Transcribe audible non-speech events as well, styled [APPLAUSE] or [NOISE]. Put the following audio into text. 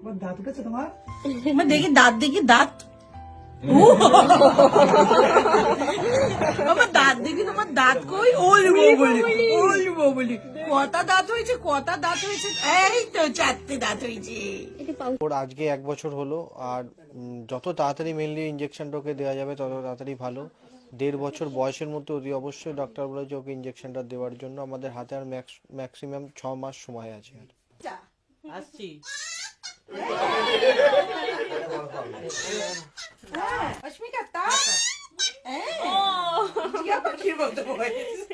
[LAUGHS] দেখি দাঁত দেখি দাঁত। আমার [LAUGHS] দাঁত দেখি তোমার দাঁত কই? ওলবো বলি ওলবো বলি। কটা দাঁত হয়েছে কটা দাঁত হয়েছে? এই তো চারটে দাঁত হয়েছে। ওর আজকে এক বছর হলো আর যত তাড়াতাড়ি মেনলি ইঞ্জেকশনটা ওকে দেওয়া যাবে তত তাড়াতাড়ি ভালো। দেড় বছর বয়সের মধ্যে অতি অবশ্যই ডক্টর বলেছে ওকে ইঞ্জেকশনটা দেওয়ার জন্য। আমাদের হাতে আর ম্যাক্সিমাম ছ মাস সময় আছে। আর আসছি। ah, Acho que me catava. É? Oh. Que é pra que, meu dois.